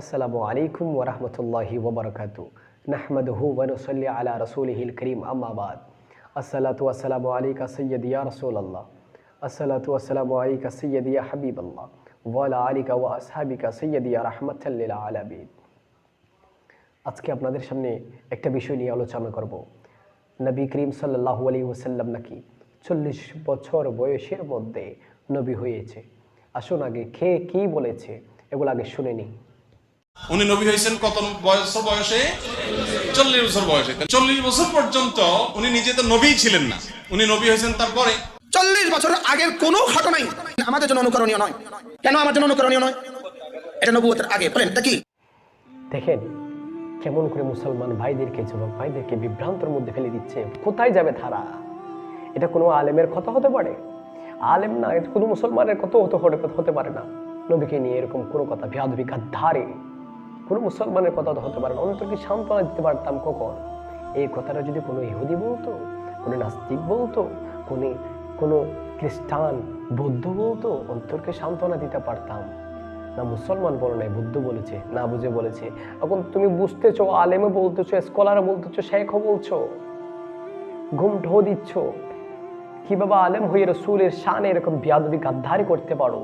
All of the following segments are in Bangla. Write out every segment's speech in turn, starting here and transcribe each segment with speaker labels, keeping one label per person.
Speaker 1: আসসালামু আলাইকুম ওরহমতুল্লাহি ওবরকাতু নাহমদহু ওয়ানুসল্লি আলা রসুলহিল করিম আম্মাবাদ আসসালাতু আসসালামু আলাইকা সৈয়দিয়া রসুল আল্লাহ আসসালাতু আসসালামু আলাইকা সৈয়দিয়া হাবিব আল্লাহ ওয়ালা আলিকা ওয়া আসহাবিকা সৈয়দিয়া রহমতাল্লিল আলাবিদ আজকে আপনাদের সামনে একটা বিষয় নিয়ে আলোচনা করব। নবী করিম সাল্লাহ আলী ওসাল্লাম নাকি চল্লিশ বছর বয়সের মধ্যে নবী হয়েছে। আসুন আগে খেয়ে কী বলেছে, এগুলো আগে শুনে নিই।
Speaker 2: উনি নবী হয়েছেন কত বছর বয়সে? চল্লিশ বছর বয়সে। চল্লিশ বছর পর্যন্ত উনি নিজে তো নবী ছিলেন না। উনি নবী হয়েছেন তারপরে?
Speaker 3: চল্লিশ বছরের আগের কোনো ঘটনাই আমাদের জন্য অনুকরণীয় নয়। কেন আমার জন্য অনুকরণীয় নয়? এটা নবুয়তের আগে। বলেন এটা কি?
Speaker 1: দেখেন কেমন করে মুসলমান ভাইদেরকে যুবক ভাইদেরকে বিভ্রান্তর মধ্যে ফেলে দিচ্ছে। কোথায় যাবে তারা? এটা কোনো আলেমের কথা হতে পারে? আলেম না এটা কোনো মুসলমানের কত হতে হতে হতে পারে না। নবীকে নিয়ে এরকম কোনো কথা ভেয়াদবি ধারে কোনো মুসলমানের কথা তো হতে পারে না। অন্তরকে সান্ত্বনা দিতে পারতাম কখন? এই কথাটা যদি কোনো ইহুদি বলতো, কোনো নাস্তিক বলতো, কোনো কোনো খ্রিস্টান, বৌদ্ধ বলতো অন্তরকে সান্ত্বনা দিতে পারতাম? না মুসলমান বলে নাই, বুদ্ধ বলেছে, না বুঝে বলেছে। এখন তুমি বুঝতেছো আলেমে বলতেছো স্কলার বলতেছো, শেখও বলছো, ঘুম ঢো দিচ্ছ। কীভাবে আলেম হয়ে রসুলের শানে এরকম বিয়াদবি গাদ্ধারি করতে পারো?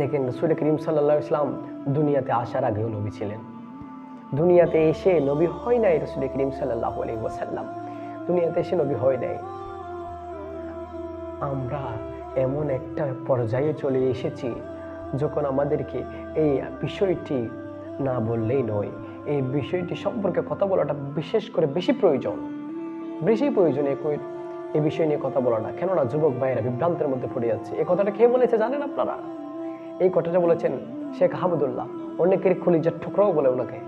Speaker 1: দেখেন রসুল করিম সাল্লা ইসলাম দুনিয়াতে আসার আগেও নবী ছিলেন। দুনিয়াতে এসে নবী হয় নাই রসুল করিম সাল্লাহ আলী দুনিয়াতে এসে নবী হয় নাই। আমরা এমন একটা পর্যায়ে চলে এসেছি যখন আমাদেরকে এই বিষয়টি না বললেই নয়। এই বিষয়টি সম্পর্কে কথা বলাটা বিশেষ করে বেশি প্রয়োজন। বেশি প্রয়োজন এই বিষয় নিয়ে কথা বলাটা। কেননা যুবক ভাইয়েরা বিভ্রান্তের মধ্যে পড়ে যাচ্ছে। এই কথাটা কে বলেছে জানেন আপনারা? এই কথাটা বলেছেন শেখ আহমদুল্লাহ। অনেকের কলিজার ঠোকরাও বলে ওনাকে।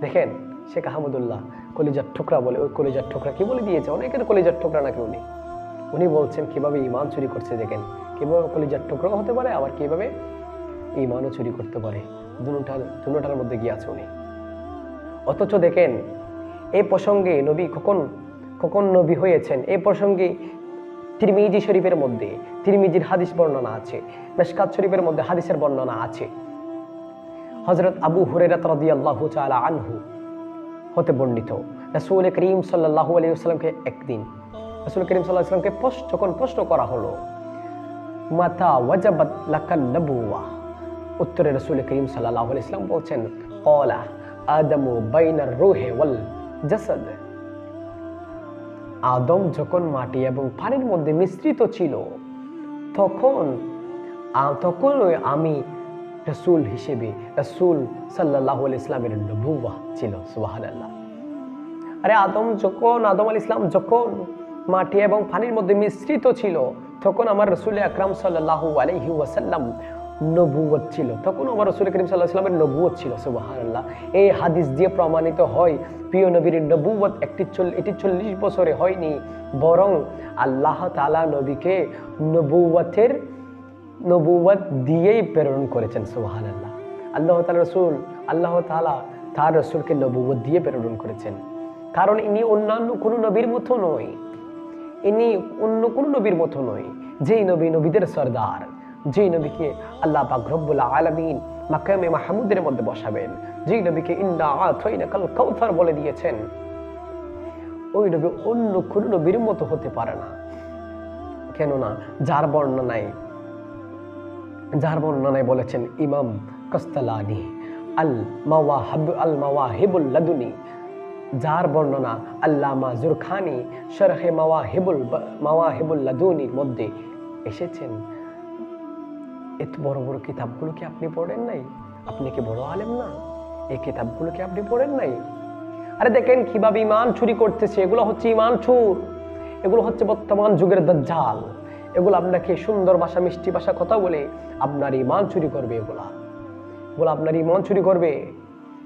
Speaker 1: দেখেন, শেখ আহমদুল্লাহ কলিজার ঠোকরা বলে, ওই কলিজার ঠোকরা কি বলে দিয়েছে? অনেকের কলিজার ঠোকরা নাকি উনি? উনি বলছেন, কীভাবে ইমান চুরি করছে দেখেন? কীভাবে কলিজার টুকরাও হতে পারে, আবার কীভাবে ইমানও চুরি করতে পারে? দুটার দুটার মধ্যে গিয়ে আছে উনি। অথচ দেখেন এই প্রসঙ্গে নবী কখন কখন নবী হয়েছেন? এই প্রসঙ্গে তিরমিজি শরীফের মধ্যে, তিরমিজির হাদিস বর্ণনা আছে, মেশকাত শরীফের মধ্যে হাদিসের বর্ণনা আছে। হজরত আবু হুরেরাত রাদিয়াল্লাহু তাআলা আনহু হতে বর্ণিত, রাসূল করিম আলাইহি ওয়াসাল্লামকে একদিন, রাসূল করিম সাল্লাল্লাহু আলাইহি প্রশ্ন, যখন প্রশ্ন করা হলো, মাতা ওয়াজাবাত লাকান নবুওয়া? উত্তরে রসুল করিম আলাইহি ওয়াসাল্লাম বলছেন ক্বালা আদামু বাইনার রূহি ওয়াল জাসাদ। আদম যখন মাটি এবং পানির মধ্যে মিশ্রিত ছিল, তখন তখন আমি রসুল হিসেবে, রসুল সাল্লাহ ইসলামের নবুয়া ছিল সুবাহান আল্লাহ আরে আদম যখন, আদম আল ইসলাম যখন মাটি এবং পানির মধ্যে মিশ্রিত ছিল, তখন আমার রসুল আকরাম সাল্লাহ আলহি ওয়াসাল্লাম নবুয়ত ছিল। তখন আমার রসুল করিম সাল্লাহ ইসলামের নবুয়ত ছিল সুবাহান আল্লাহ এই হাদিস দিয়ে প্রমাণিত হয়, প্রিয় নবীর নবুয়ত একটি এটি চল্লিশ বছরে হয়নি, বরং আল্লাহ তালা নবীকে নবুয়তের নবুয়ত দিয়েই প্রেরণ করেছেন সুবাহান আল্লাহ আল্লাহ তালা রসুল, আল্লাহ তালা তার রসুলকে নবুয়ত দিয়ে প্রেরণ করেছেন। কারণ ইনি অন্যান্য কোনো নবীর মতো নয়। ইনি অন্য কোনো নবীর মতো নয়, যেই নবী নবীদের সর্দার। যেই নবীকে আল্লাহ পাক রব্বুল আলামিন মাকামে মাহমুদের মধ্যে বসাবেন। যেই নবীকে ইন্না আথইনা কাল কাউসার বলে দিয়েছেন। ওই নবী অন্য কোনো নবীর মতো হতে পারে না। কেননা যার বর্ণনায় যার বর্ণনায় বলেছেন ইমাম কস্তালানি, আল মাওয়াহাব আল মাওয়াহিবুল লাদুনি। যার বর্ণনা আল্লামা জুরখানি শরহে মাওয়াহিবুল মাওয়াহিবুল লাদুনির মধ্যে এসেছেন। এত বড় বড় কিতাবগুলো কি আপনি পড়েন নাই? আপনি কি বড় আলেম না? এই কিতাবগুলো কি আপনি পড়েন নাই? আরে দেখেন কীভাবে ইমান চুরি করতেছে, এগুলো হচ্ছে ইমান চুর। এগুলো হচ্ছে বর্তমান যুগের দজ্জাল। এগুলো আপনাকে সুন্দর ভাষা, মিষ্টি ভাষা কথা বলে আপনার ইমান চুরি করবে এগুলা। এগুলো আপনার ইমান চুরি করবে।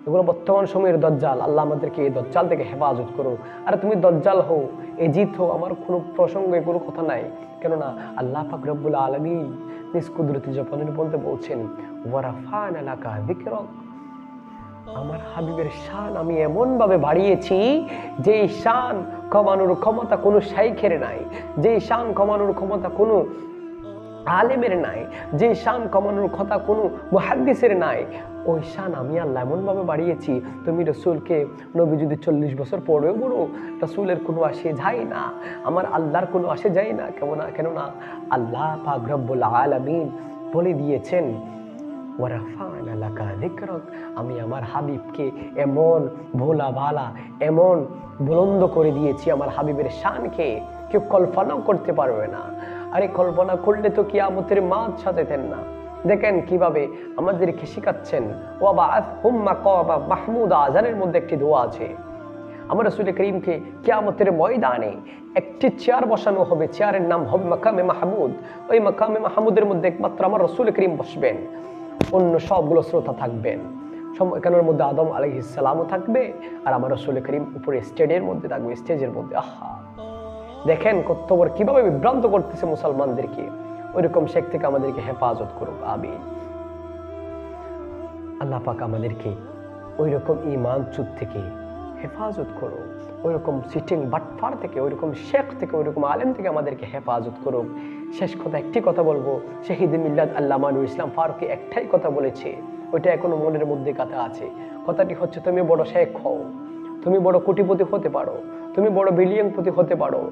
Speaker 1: এগুলো বর্তমান সময়ের দজ্জাল। আল্লাহ আমাদেরকে এই দজ্জাল থেকে হেফাজত করো আরে তুমি দজ্জাল হও এজিত হও, আমার কোনো প্রসঙ্গে কোনো কথা নাই। কেননা আল্লাহ পাক রব্বুল আলমী নিজ কুদরতি জপানের বলতে বলছেন ওয়ারাফান এলাকা বিক্রম আমার হাবিবের শান আমি এমনভাবে বাড়িয়েছি যে শান কমানোর ক্ষমতা কোনো শাইখের নাই যে শান কমানোর ক্ষমতা কোনো আলেমের নাই যে শান কমানোর কথা কোনো মহাদ্দিসের নাই। ওই শান আমি আল্লাহ এমনভাবে বাড়িয়েছি, তুমি রসুলকে, নবী যদি চল্লিশ বছর পরেও বলো রসুলের কোনো আসে যায় না, আমার আল্লাহর কোনো আসে যায় না, কেমন কেননা আল্লাহ পাক রব্বুল আলামিন বলে দিয়েছেন। আমি আমার হাবিবকে এমন ভোলা ভালা এমন বুলন্দ করে দিয়েছি আমার হাবিবের শানকে, কেউ কল্পনাও করতে পারবে না আরে কল্পনা করলে তো কি আমতের মাছ সাজাতেন না দেখেন কীভাবে আমাদেরকে শিখাচ্ছেন ওয়াবা হুম্মা কবা মাহমুদ আজানের মধ্যে একটি দোয়া আছে। আমার রসুল করিমকে কিয়ামতের ময়দানে একটি চেয়ার বসানো হবে। চেয়ারের নাম হবে মাকামে মাহমুদ। ওই মাকামে মাহমুদের মধ্যে একমাত্র আমার রসুল করিম বসবেন। অন্য সবগুলো শ্রোতা থাকবেন। এখানের মধ্যে আদম আলহিসামও থাকবে আর আমার রসুল করিম উপরে স্টেজের মধ্যে থাকবে, স্টেজের মধ্যে। আহা! দেখেন কত বড় কীভাবে বিভ্রান্ত করতেছে মুসলমানদেরকে। ওইরকম শেখ থেকে আমাদেরকে হেফাজত করুক, আমিন। আল্লাহ পাক আমাদেরকে ওই রকম ইমান চুত থেকে হেফাজত করো ওই রকম সিটিং বাটফার থেকে ওই রকম শেখ থেকে ওই রকম আলেম থেকে আমাদেরকে হেফাজত করুক। শেষ কথা একটি কথা বলব, শহীদ মিল্লাদ আল্লাহ মানু ইসলাম ফারুকি একটাই কথা বলেছে, ওইটা এখনও মনের মধ্যে কথা আছে। কথাটি হচ্ছে, তুমি বড় শেখ হও, তুমি বড় কোটিপতি হতে পারো, তুমি বড় বিলিয়নপতি হতে পারো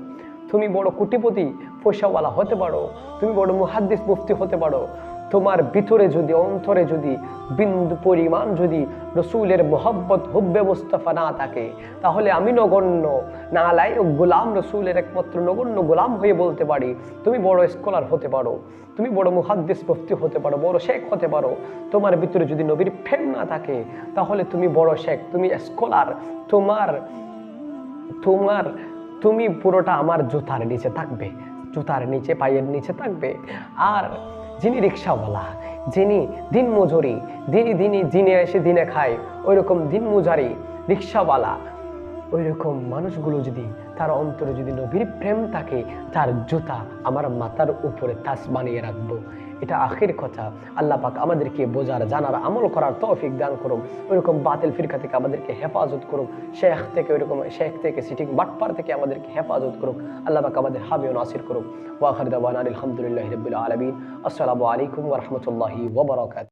Speaker 1: তুমি বড় কোটিপতি পয়সাওয়ালা হতে পারো। তুমি বড় মুহাদ্দিস মুফতি হতে পারো। তোমার ভিতরে যদি, অন্তরে যদি বিন্দু পরিমাণ যদি রসুলের মোহব্বত হুব্বে মুস্তফা না থাকে, তাহলে আমি নগণ্য না লাইক গোলাম, রসুলের একমাত্র নগণ্য গোলাম হয়ে বলতে পারি, তুমি বড় স্কলার হতে পারো। তুমি বড় মুহাদ্দিস মুফতি হতে পারো, বড় শেখ হতে পারো। তোমার ভিতরে যদি নবীর প্রেম না থাকে, তাহলে তুমি বড় শেখ, তুমি স্কলার। তোমার তোমার তুমি পুরোটা আমার জুতার নিচে থাকবে, জুতার নিচে, পায়ের নিচে থাকবে। আর যিনি রিক্সাওয়ালা, যিনি দিন মজুরি দিনই দিনই দিনে এসে দিনে খায় ওই রকম দিন মজুরি, রিক্সাওয়ালা ওই রকম মানুষগুলো যদি, তার অন্তরে যদি নবীর প্রেম থাকে, তার জুতা আমার মাথার উপরে তাস বানিয়ে রাখব। এটা আখের কথা। আল্লাহ পাক আমাদেরকে বোঝার, জানার, আমল করার তৌফিক দান করুক। ওইরকম বাতিল ফিরকা থেকে আমাদেরকে হেফাজত করুক। শেখ থেকে ওইরকম, শেখ থেকে সিটিং বাটপার থেকে আমাদেরকে হেফাজত করুক। আল্লাহ পাক আমাদের হাবিও নাসির করুক। ওয়াখর দাবান আলহামদুলিল্লাহ রবিল আলমিন। আসসালামু আলাইকুম ওরহমতুল্লাহি ওবরাকাত